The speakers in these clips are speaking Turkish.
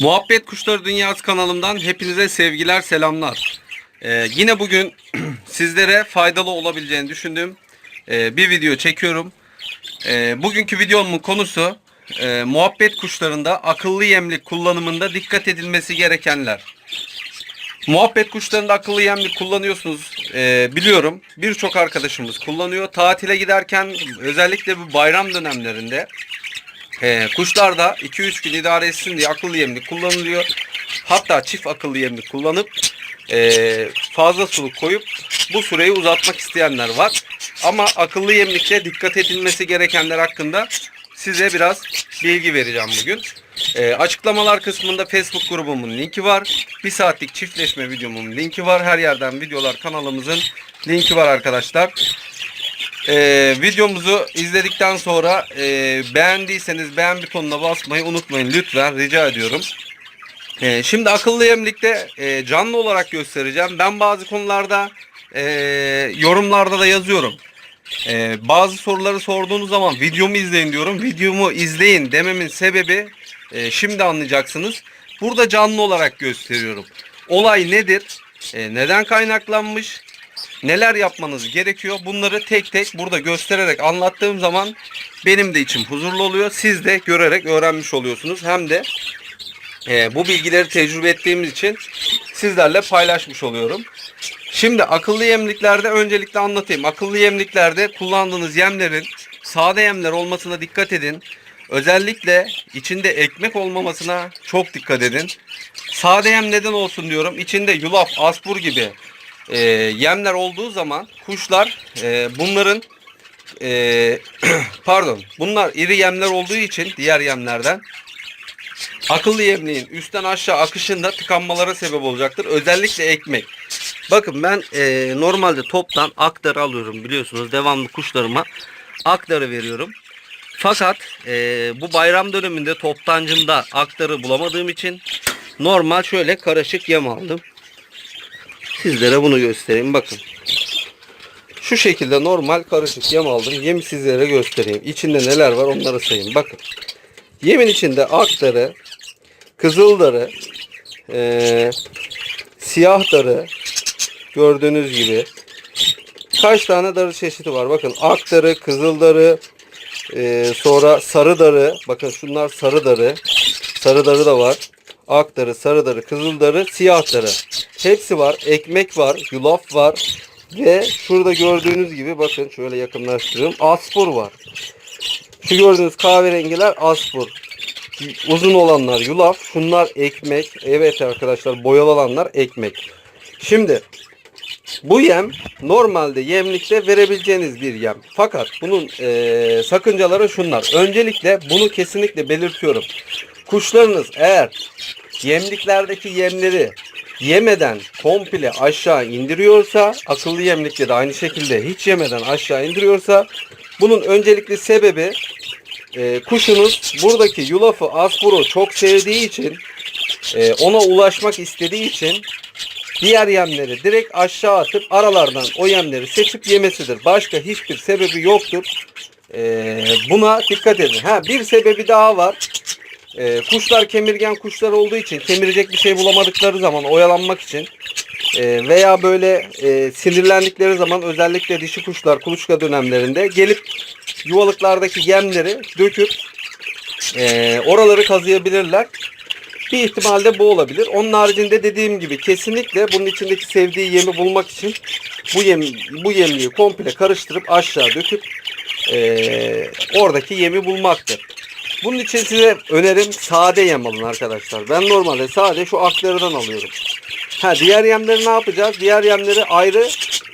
Muhabbet Kuşları Dünyası kanalımdan hepinize sevgiler, selamlar. Ee, yine bugün sizlere faydalı olabileceğini düşündüğüm e, bir video çekiyorum. Ee, bugünkü videomun konusu e, muhabbet kuşlarında akıllı yemlik kullanımında dikkat edilmesi gerekenler. Muhabbet kuşlarında akıllı yemlik kullanıyorsunuz e, biliyorum. Birçok arkadaşımız kullanıyor. Tatile giderken özellikle bu bayram dönemlerinde e, kuşlarda 2-3 gün idare etsin diye akıllı yemlik kullanılıyor. Hatta çift akıllı yemlik kullanıp e, fazla suluk koyup bu süreyi uzatmak isteyenler var. Ama akıllı yemlikte dikkat edilmesi gerekenler hakkında size biraz bilgi vereceğim bugün. E, açıklamalar kısmında Facebook grubumun linki var. Bir saatlik çiftleşme videomun linki var. Her yerden videolar kanalımızın linki var arkadaşlar. Ee, videomuzu izledikten sonra e, beğendiyseniz beğen butonuna basmayı unutmayın lütfen rica ediyorum. Ee, şimdi akıllı yemlikte e, canlı olarak göstereceğim. Ben bazı konularda e, yorumlarda da yazıyorum. E, bazı soruları sorduğunuz zaman videomu izleyin diyorum. Videomu izleyin dememin sebebi e, şimdi anlayacaksınız. Burada canlı olarak gösteriyorum. Olay nedir? E, neden kaynaklanmış? Neler yapmanız gerekiyor bunları tek tek burada göstererek anlattığım zaman benim de içim huzurlu oluyor. Siz de görerek öğrenmiş oluyorsunuz. Hem de e, bu bilgileri tecrübe ettiğimiz için sizlerle paylaşmış oluyorum. Şimdi akıllı yemliklerde öncelikle anlatayım. Akıllı yemliklerde kullandığınız yemlerin sade yemler olmasına dikkat edin. Özellikle içinde ekmek olmamasına çok dikkat edin. Sade yem neden olsun diyorum. İçinde yulaf, aspur gibi e, yemler olduğu zaman kuşlar e, bunların e, pardon bunlar iri yemler olduğu için diğer yemlerden akıllı yemliğin üstten aşağı akışında tıkanmalara sebep olacaktır. Özellikle ekmek. Bakın ben e, normalde toptan aktarı alıyorum biliyorsunuz devamlı kuşlarıma aktarı veriyorum. Fakat e, bu bayram döneminde toptancımda aktarı bulamadığım için normal şöyle karışık yem aldım. Sizlere bunu göstereyim. Bakın. Şu şekilde normal karışık yem aldım. Yemi sizlere göstereyim. İçinde neler var onları sayayım. Bakın. Yemin içinde aktarı, kızıldarı, eee siyah darı gördüğünüz gibi kaç tane darı çeşidi var. Bakın aktarı, kızıldarı, eee sonra sarı darı. Bakın şunlar. Sarı darı da var. Aktarı, sarı darı, kızıl darı, siyah darı. Hepsi var. Ekmek var, yulaf var. Ve şurada gördüğünüz gibi bakın şöyle yakınlaştırıyorum. Aspur var. Şu gördüğünüz kahverengiler aspur. Uzun olanlar yulaf. Şunlar ekmek. Evet arkadaşlar boyalı olanlar ekmek. Şimdi bu yem normalde yemlikte verebileceğiniz bir yem. Fakat bunun eee, sakıncaları şunlar. Öncelikle bunu kesinlikle belirtiyorum. Kuşlarınız eğer yemliklerdeki yemleri yemeden komple aşağı indiriyorsa akıllı yemlikte de aynı şekilde hiç yemeden aşağı indiriyorsa bunun öncelikli sebebi e, kuşunuz buradaki yulafı aspuru çok sevdiği için e, ona ulaşmak istediği için diğer yemleri direkt aşağı atıp aralardan o yemleri seçip yemesidir. Başka hiçbir sebebi yoktur. E, buna dikkat edin. Ha bir sebebi daha var. E, kuşlar kemirgen kuşlar olduğu için kemirecek bir şey bulamadıkları zaman oyalanmak için e, veya böyle e, sinirlendikleri zaman özellikle dişi kuşlar kuluçka dönemlerinde gelip yuvalıklardaki yemleri döküp e, oraları kazıyabilirler. Bir ihtimal de bu olabilir. Onun haricinde dediğim gibi kesinlikle bunun içindeki sevdiği yemi bulmak için bu yem bu yemliği komple karıştırıp aşağı döküp e, oradaki yemi bulmaktır. Bunun için size önerim sade yem alın arkadaşlar. Ben normalde sade şu aklarından alıyorum. Ha diğer yemleri ne yapacağız? Diğer yemleri ayrı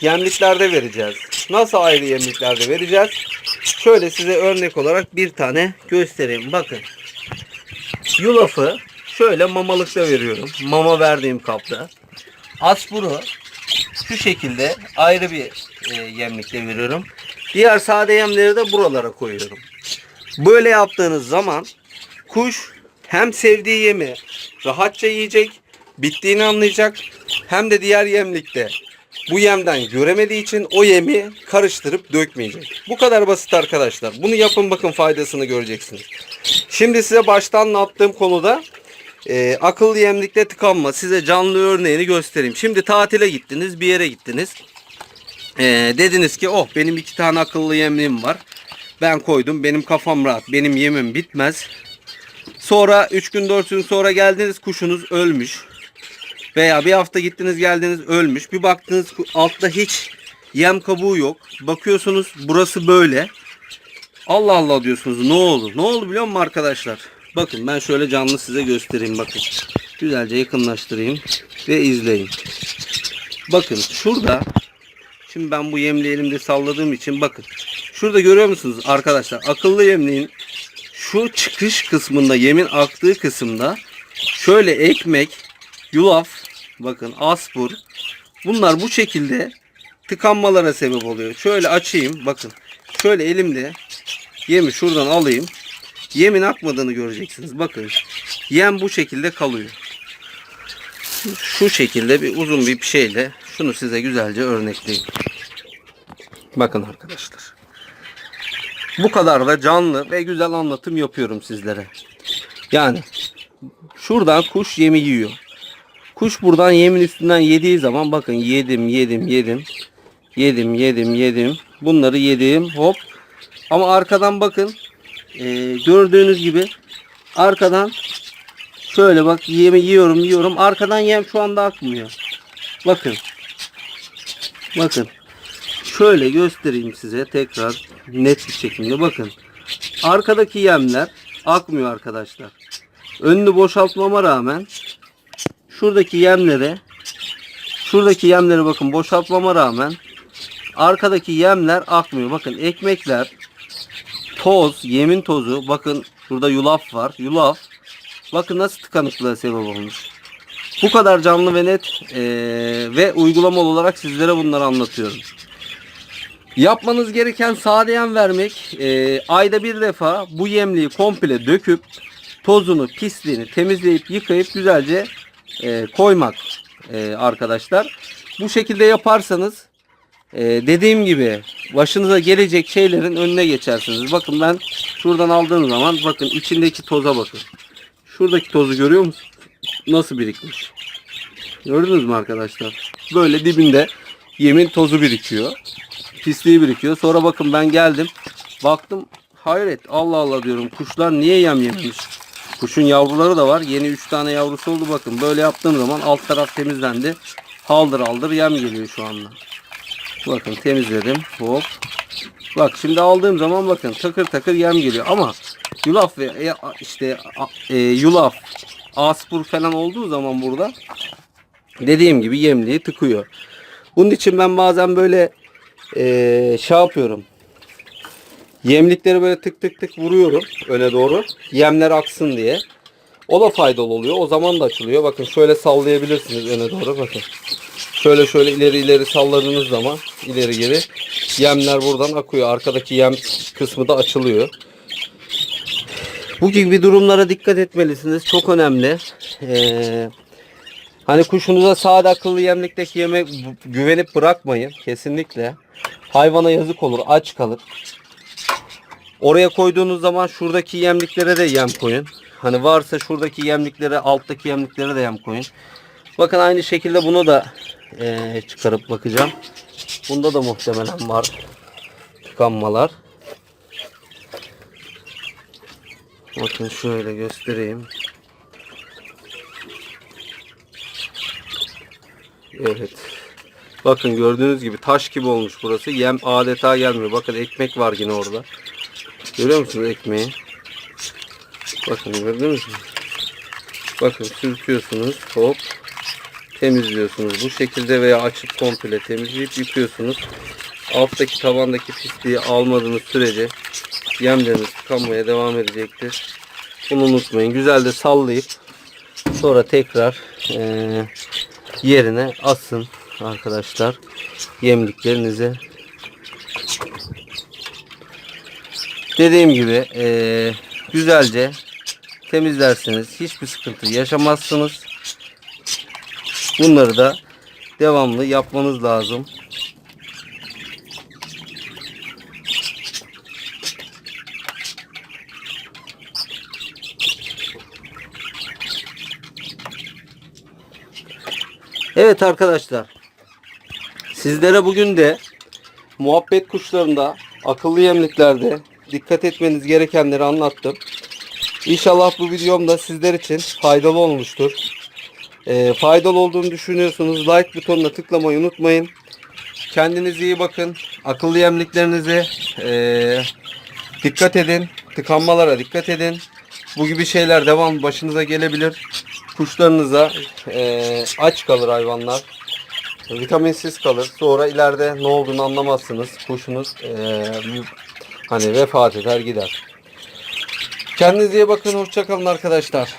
yemliklerde vereceğiz. Nasıl ayrı yemliklerde vereceğiz? Şöyle size örnek olarak bir tane göstereyim. Bakın. Yulafı şöyle mamalıkta veriyorum. Mama verdiğim kapta. Aspuru şu şekilde ayrı bir e, yemlikte veriyorum. Diğer sade yemleri de buralara koyuyorum. Böyle yaptığınız zaman kuş hem sevdiği yemi rahatça yiyecek, bittiğini anlayacak hem de diğer yemlikte bu yemden göremediği için o yemi karıştırıp dökmeyecek. Bu kadar basit arkadaşlar. Bunu yapın bakın faydasını göreceksiniz. Şimdi size baştan anlattığım konuda Ee, akıllı yemlikte tıkanma. Size canlı örneğini göstereyim. Şimdi tatile gittiniz, bir yere gittiniz. Ee, dediniz ki oh benim iki tane akıllı yemliğim var. Ben koydum. Benim kafam rahat. Benim yemim bitmez. Sonra 3 gün 4 gün sonra geldiniz kuşunuz ölmüş. Veya bir hafta gittiniz geldiniz ölmüş. Bir baktınız altta hiç yem kabuğu yok. Bakıyorsunuz burası böyle. Allah Allah diyorsunuz ne oldu? Ne oldu biliyor musun arkadaşlar? Bakın ben şöyle canlı size göstereyim bakın. Güzelce yakınlaştırayım ve izleyin. Bakın şurada Şimdi ben bu yemliği elimde salladığım için bakın. Şurada görüyor musunuz arkadaşlar? Akıllı yemliğin şu çıkış kısmında yemin aktığı kısımda şöyle ekmek, yulaf, bakın aspur bunlar bu şekilde tıkanmalara sebep oluyor. Şöyle açayım bakın. Şöyle elimle yemi şuradan alayım. Yemin akmadığını göreceksiniz. Bakın. Yem bu şekilde kalıyor. Şu şekilde bir uzun bir şeyle şunu size güzelce örnekleyeyim. Bakın arkadaşlar. Bu kadar da canlı ve güzel anlatım yapıyorum sizlere. Yani şuradan kuş yemi yiyor. Kuş buradan yemin üstünden yediği zaman bakın yedim yedim yedim. Yedim yedim yedim. Bunları yedim hop. Ama arkadan bakın. Ee, gördüğünüz gibi arkadan şöyle bak yemi yiyorum yiyorum. Arkadan yem şu anda akmıyor. Bakın. Bakın. Şöyle göstereyim size tekrar net bir şekilde bakın. Arkadaki yemler akmıyor arkadaşlar. Önünü boşaltmama rağmen şuradaki yemlere şuradaki yemleri bakın boşaltmama rağmen arkadaki yemler akmıyor. Bakın ekmekler toz, yemin tozu bakın şurada yulaf var. Yulaf bakın nasıl tıkanıklığa sebep olmuş. Bu kadar canlı ve net eee, ve uygulamalı olarak sizlere bunları anlatıyorum. Yapmanız gereken sade yem vermek. Eee, ayda bir defa bu yemliği komple döküp tozunu, pisliğini temizleyip yıkayıp güzelce eee, koymak eee, arkadaşlar. Bu şekilde yaparsanız eee, dediğim gibi başınıza gelecek şeylerin önüne geçersiniz. Bakın ben şuradan aldığım zaman bakın içindeki toza bakın. Şuradaki tozu görüyor musunuz? Nasıl birikmiş? Gördünüz mü arkadaşlar? Böyle dibinde yemin tozu birikiyor. Pisliği birikiyor. Sonra bakın ben geldim. Baktım hayret Allah Allah diyorum. Kuşlar niye yem yememiş? Kuşun yavruları da var. Yeni 3 tane yavrusu oldu bakın. Böyle yaptığım zaman alt taraf temizlendi. Haldır aldır yem geliyor şu anda. Bakın temizledim. Hop. Bak şimdi aldığım zaman bakın takır takır yem geliyor ama yulaf ve e, işte e, yulaf aspur falan olduğu zaman burada dediğim gibi yemliği tıkıyor. Bunun için ben bazen böyle e, şey yapıyorum. Yemlikleri böyle tık tık tık vuruyorum öne doğru. Yemler aksın diye. O da faydalı oluyor. O zaman da açılıyor. Bakın şöyle sallayabilirsiniz öne doğru. Bakın. Şöyle şöyle ileri ileri salladığınız zaman ileri geri yemler buradan akıyor. Arkadaki yem kısmı da açılıyor. Bu gibi durumlara dikkat etmelisiniz. Çok önemli. Ee, hani kuşunuza sade akıllı yemlikteki yeme güvenip bırakmayın. Kesinlikle. Hayvana yazık olur. Aç kalır. Oraya koyduğunuz zaman şuradaki yemliklere de yem koyun. Hani varsa şuradaki yemliklere, alttaki yemliklere de yem koyun. Bakın aynı şekilde bunu da eee, çıkarıp bakacağım. Bunda da muhtemelen var tıkanmalar. Bakın şöyle göstereyim. Evet. Bakın gördüğünüz gibi taş gibi olmuş burası. Yem adeta gelmiyor. Bakın ekmek var yine orada. Görüyor musunuz ekmeği? Bakın gördünüz mü? Bakın sürtüyorsunuz. Hop. Temizliyorsunuz. Bu şekilde veya açıp komple temizleyip yıkıyorsunuz. Alttaki tabandaki pisliği almadığınız sürece yemleriniz tıkanmaya devam edecektir. Bunu unutmayın. Güzel de sallayıp sonra tekrar eee, yerine asın arkadaşlar yemliklerinize. Dediğim gibi eee, güzelce temizlersiniz. Hiçbir sıkıntı yaşamazsınız. Bunları da devamlı yapmanız lazım. Evet arkadaşlar. Sizlere bugün de muhabbet kuşlarında, akıllı yemliklerde dikkat etmeniz gerekenleri anlattım. İnşallah bu videom da sizler için faydalı olmuştur. Ee, faydalı olduğunu düşünüyorsunuz. Like butonuna tıklamayı unutmayın. Kendinize iyi bakın. Akıllı yemliklerinize ee, dikkat edin. Tıkanmalara dikkat edin. Bu gibi şeyler devam başınıza gelebilir. Kuşlarınıza ee, aç kalır hayvanlar. Vitaminsiz kalır. Sonra ileride ne olduğunu anlamazsınız. Kuşunuz ee, hani vefat eder gider. Kendinize iyi bakın. Hoşçakalın arkadaşlar.